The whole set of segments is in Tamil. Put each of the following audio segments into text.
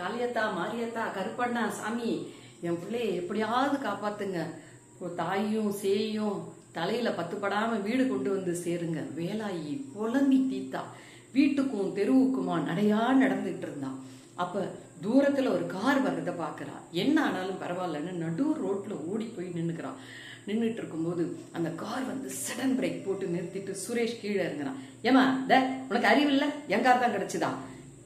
காளியத்தா மாரியத்தா கருப்பண்ணா சாமி என் பிள்ளைய எப்படியாவது காப்பாத்துங்க. தாயும் சேயும் தலையில பத்து வீடு கொண்டு வந்து சேருங்க. வேலாயி புலம்பி தீத்தா. வீட்டுக்கும் தெருவுக்குமா நடையா நடந்துட்டு இருந்தான் அப்ப தூரத்துல ஒரு கார் வர்றதை பாக்குறா. என்ன ஆனாலும் பரவாயில்லன்னு நடு ரோட்ல ஓடி போய் நின்னுக்கிறான் நின்றுட்டு இருக்கும்போது அந்த கார் வந்து சடன் பிரேக் போட்டு நிறுத்திட்டு சுரேஷ் கீழே இறங்குறான். ஏமா த உனக்கு அறிவில்லை என் கார் தான் கிடைச்சுதான்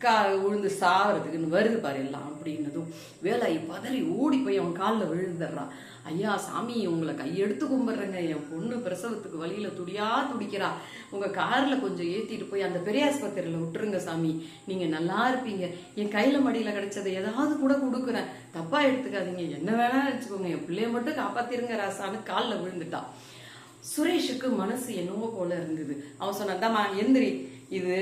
கா விழுந்து சாகிறதுக்குன்னு வருது பாரு எல்லாம் அப்படின்னதும் வேலாயி பதறி ஓடி போய் அவன் காலில் விழுந்துடுறான். ஐயா சாமி உங்களை கையெடுத்து கும்பிட்றேங்க. என் பொண்ணு பிரசவத்துக்கு வழியில் துடியா துடிக்கிறா. உங்கள் காரில் கொஞ்சம் ஏற்றிட்டு போய் அந்த பெரிய ஆஸ்பத்திரியில் விட்டுருங்க சாமி. நீங்கள் நல்லா இருப்பீங்க. என் கையில் மடியில் கிடைச்சதை ஏதாவது கூட கொடுக்குறேன். தப்பாக எடுத்துக்காதீங்க. என்ன வேணா வச்சுக்கோங்க. என் பிள்ளைய மட்டும் காப்பாத்திருங்க ராசான்னு காலில் விழுந்துட்டான் சுரேஷுக்கு மனசு என்னவோ போல இருந்தது. அவன் சொன்னான் எந்திரி. இது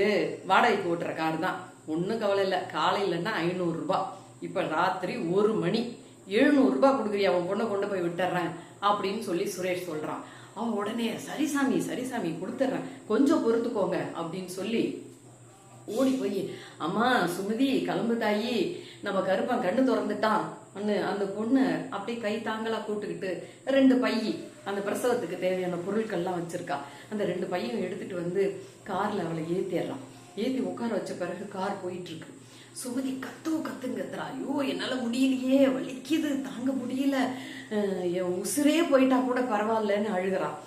வாடகைக்கு ஓட்டுற கார் தான் ஒன்றும் கவலை இல்லை. காலையிலன்னா ஐநூறுரூபா இப்போ ராத்திரி ஒரு மணி. எழுநூறுபா கொடுக்குறியா? அவன் பொண்ணை கொண்டு போய் விட்டுறேன் அப்படின்னு சொல்லி சுரேஷ் சொல்கிறான் அவன் உடனே சரி சாமி சரி சாமி கொடுத்துட்றேன் கொஞ்சம் பொறுத்துக்கோங்க. அப்படின்னு சொல்லி ஓடி போய் அம்மா சுமதி கிளம்பு தாயி நம்ம கருப்பன் கண்ணு திறந்துட்டான். அன்னு அந்த பொண்ணு அப்படியே கை தாங்களா கூட்டுக்கிட்டு ரெண்டு பையி அந்த பிரசவத்துக்கு தேவையான பொருட்கள்லாம் வச்சிருக்கா. அந்த ரெண்டு பையும் எடுத்துட்டு வந்து கார்ல அவளை ஏத்திடுறான் ஏத்தி உட்கார வச்ச பிறகு கார் போயிட்டு இருக்கு சுமதி கத்து கத்துங்க ஐயோ என்னால முடியலையே வலிக்குது தாங்க முடியல. அஹ் என் உசுரே போயிட்டா கூட பரவாயில்லன்னு அழுகிறான்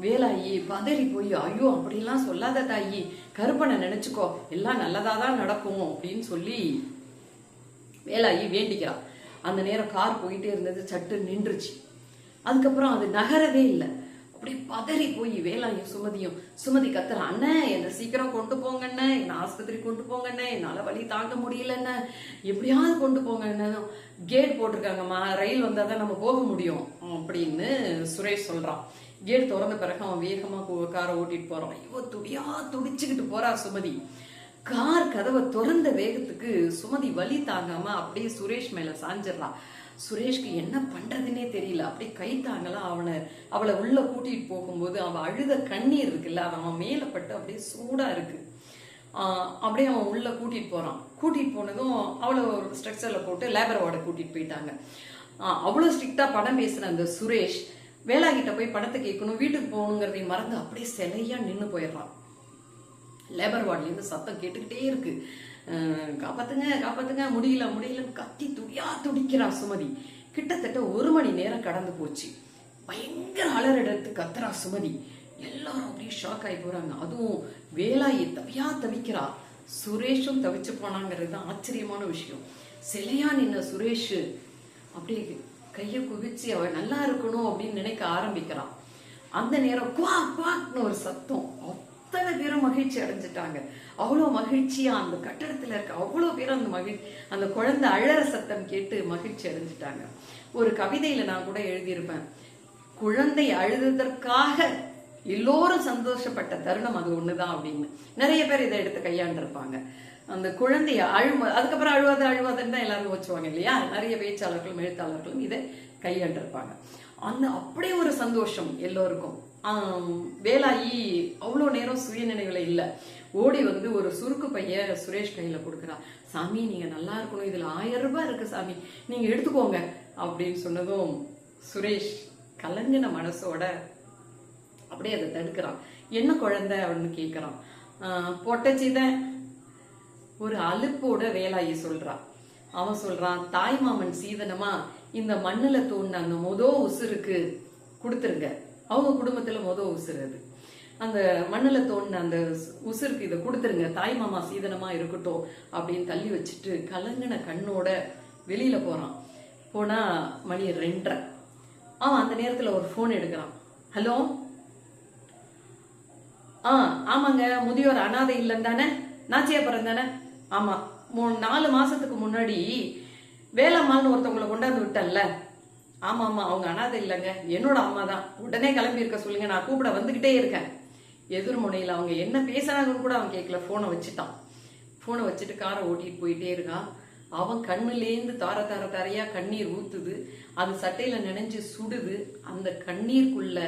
வேலாயி பதறி போய் ஐயோ அப்படிலாம் சொல்லாத தாயி. கருப்பனை நினைச்சுக்கோ. எல்லாம் நல்லதா தான் நடக்கும் அப்படின்னு சொல்லி வேலாயி வேண்டிக்கிறா. அந்த நேரம் கார் போயிட்டே இருந்தது சட்டு நின்றுச்சு. அதுக்கப்புறம் அது நகரவே இல்லை. அப்படி பதறி போய் வேலாயும் சுமதியும் சுமதி கத்துற அண்ணே என்னை சீக்கிரம் கொண்டு போங்கண்ணே என்னை ஆஸ்பத்திரி கொண்டு போங்கண்ணே என்னால வழி தாங்க முடியலண்ணே எப்படியாவது கொண்டு போங்கண்ணே. கேட் போட்டிருக்காங்கம்மா ரயில் வந்தால் தான் நம்ம போக முடியும் அப்படின்னு சுரேஷ் சொல்றான். கேட் திறந்த பிறகு அவன் வேகமா போ- காரை ஓட்டிட்டு போறான். ஐயோ துடியா துடிச்சுக்கிட்டு போறா சுமதி. கார் கதவை திறந்த வேகத்துக்கு சுமதி வலி தாங்காம அப்படியே சுரேஷ் மேல சாஞ்சிடலாம் சுரேஷ்க்கு என்ன பண்றதுன்னே தெரியல. அப்படியே கைத்தாங்களா அவனை. அவளை உள்ள கூட்டிட்டு போகும்போது அவன் அழுத கண்ணீர் இருக்குல்ல அவன் அவன் மேலப்பட்டு பட்டு அப்படியே சூடா இருக்கு. ஆஹ் அப்படியே அவன் உள்ள கூட்டிட்டு போறான். கூட்டிட்டு போனதும் அவளை ஒரு ஸ்ட்ரக்சர்ல போட்டு லேபர் வார்டை கூட்டிட்டு போயிட்டாங்க. ஆஹ் அவ்வளவு ஸ்ட்ரிக்டா படம் பேசுன அந்த சுரேஷ் வேலாகிட்ட போய் படத்தை கேட்கணும் வீட்டுக்கு போகணுங்கிறதையும் மறந்து அப்படியே சிலையா நின்று போயிடுறான். லேபர் வார்ட்லேருந்து சத்தம் கேட்டுக்கிட்டே இருக்கு. காப்பாத்துங்க காப்பாத்துங்க. முடியல முடியலன்னு கத்தி துடியா துடிக்கிறா சுமதி. கிட்டத்தட்ட ஒரு மணி நேரம் கடந்து போச்சு. பயங்கர அலறிடத்து கத்துறா சுமதி. எல்லாரும் அப்படியே ஷாக் ஆகி போறாங்க. அதுவும் வேலாயை தவியா தவிக்கிறா. சுரேஷும் தவிச்சு போனாங்கிறது தான் ஆச்சரியமான விஷயம். சிலையா நின்ன சுரேஷ் அப்படியே கைய குவிச்சு அவ நல்லா இருக்கணும் அப்படின்னு நினைக்க ஆரம்பிக்கிறான். அந்த நேரம் குவா குவாக்னு ஒரு சத்தம். அத்தனை பேரும் மகிழ்ச்சி அடைஞ்சிட்டாங்க. அவ்வளோ மகிழ்ச்சியா அந்த கட்டடத்துல இருக்க அவ்வளோ பேரும் அந்த மகிழ் அந்த குழந்தை அழற சத்தம் கேட்டு மகிழ்ச்சி அடைஞ்சிட்டாங்க. ஒரு கவிதையில நான் கூட எழுதியிருப்பேன். குழந்தை அழுததற்காக எல்லோரும் சந்தோஷப்பட்ட தருணம் அது ஒண்ணுதான் அப்படின்னு. நிறைய பேர் இதை எடுத்து கையாண்டிருப்பாங்க. அந்த குழந்தைய அழும அதுக்கப்புறம் அழுவாத அழுவாதுன்னு தான் எல்லாரும் வச்சுவாங்க இல்லையா? நிறைய பேச்சாளர்களும் எழுத்தாளர்களும் இதை கையாண்டிருப்பாங்க. அந்த அப்படியே ஒரு சந்தோஷம் எல்லோருக்கும். வேலாயி அவ்வளோ நேரம் சுயநினைவுல இல்லை. ஓடி வந்து ஒரு சுருக்கு பைய சுரேஷ் கையில கொடுக்குறா. சாமி நீங்க நல்லா இருக்கணும். இதுல ஆயிரம் ரூபாய் இருக்கு சாமி. நீங்க எடுத்துக்கோங்க. அப்படின்னு சொன்னதும் சுரேஷ் கலங்கின மனசோட அப்படியே அதை தடுக்கிறான். என்ன குழந்தை? அப்படின்னு கேட்குறான் பொட்டச்சிதான் ஒரு அலுப்போட வேலாயி சொல்றான் அவன் சொல்றான் தாய் மாமன் சீதனமா இந்த மண்ணுல தோண்டின அந்த மொதோ உசுருக்கு கொடுத்துருங்க. அவங்க குடும்பத்துல மொதல் உசுறு அது. அந்த மண்ணுல தோண்டின அந்த உசுருக்கு இதை கொடுத்துருங்க தாய் மாமா சீதனமா இருக்கட்டும் அப்படின்னு தள்ளி வச்சுட்டு கலங்கின கண்ணோட வெளியில போறான். போனா மணி ரெண்டரை. அவன் அந்த நேரத்துல ஒரு ஃபோன் எடுக்கிறான். ஹலோ? ஆ ஆமாங்க முதியோர் அனாதை இல்லம் தானே? நாச்சியாபுரம் தானே? ஆமா. நாலு மாசத்துக்கு முன்னாடி வேலம்மாள்னு ஒருத்தவங்களை கொண்டாந்து விட்டல்ல ஆமா ஆமா அவங்க அனாதை இல்லைங்க. என்னோட அம்மா தான். உடனே கிளம்பி இருக்க சொல்லுங்க நான் கூப்பிட வந்துகிட்டே இருக்கேன். எதிர்முனையில் அவங்க என்ன பேசுறாங்கன்னு கூட அவன் கேட்கல போனை வச்சுட்டான். போனை வச்சுட்டு காரை ஓட்டிட்டு போயிட்டே இருக்கான் அவன் கண்ணுலேருந்து தார தார தாரையா கண்ணீர் ஊத்துது. அது சட்டையில நினைஞ்சு சுடுது. அந்த கண்ணீருக்குள்ள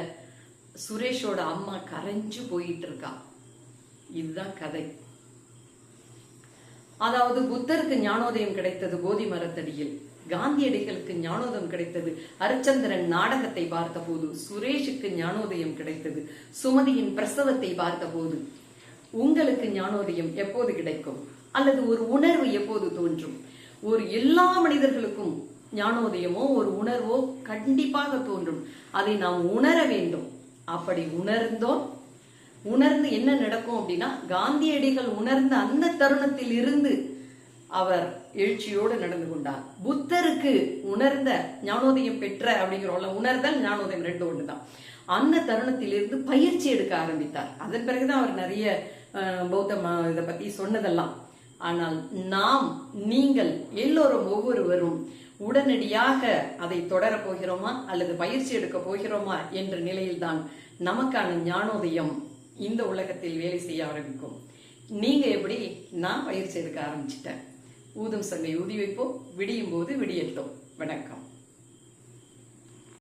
சுரேஷோட அம்மா கரைஞ்சு போயிட்டு இருக்கா. இதுதான் கதை. அதாவது புத்தருக்கு ஞானோதயம் கிடைத்தது கோதி மரத்தடியில். காந்தியடிகளுக்கு ஞானோதயம் கிடைத்தது. ஹரிச்சந்திரன் நாடகத்தை பார்த்தபோது சுரேஷுக்கு ஞானோதயம் கிடைத்தது. சுமதியின் பிரசவத்தை பார்த்தபோது உங்களுக்கு ஞானோதயம் எப்போது கிடைக்கும்? அல்லது ஒரு உணர்வு எப்போது தோன்றும்? ஒரு எல்லா மனிதர்களுக்கும் ஞானோதயமோ ஒரு உணர்வோ கண்டிப்பாக தோன்றும். அதை நாம் உணர வேண்டும். அப்படி உணர்ந்தோம் உணர்ந்து என்ன நடக்கும் அப்படின்னா காந்தியடிகள் உணர்ந்த அந்த தருணத்தில் இருந்து அவர் எழுச்சியோடு நடந்து கொண்டார். புத்தருக்கு உணர்ந்த ஞானோதயம் பெற்ற அப்படிங்கிறோம்ல உணர்தல் ஞானோதயம் ரெண்டு ஒன்று தான் அந்த தருணத்திலிருந்து பயிற்சி எடுக்க ஆரம்பித்தார். அதன் பிறகுதான் அவர் நிறைய அஹ், பௌத்த இதை பத்தி சொன்னதெல்லாம். ஆனால் நாம் நீங்கள் எல்லோரும் ஒவ்வொருவரும் உடனடியாக அதை தொடரப் போகிறோமா அல்லது பயிற்சி எடுக்க போகிறோமா என்ற நிலையில்தான் நமக்கான ஞானோதயம் இந்த உலகத்தில் வேலை செய்ய ஆரம்பிக்கும். நீங்க எப்படி? நான் பயிற்சி எடுக்க ஆரம்பிச்சிட்டேன். ஊதும் சங்கை ஊதி வைப்போம் விடியும் போது விடியட்டும். வணக்கம்.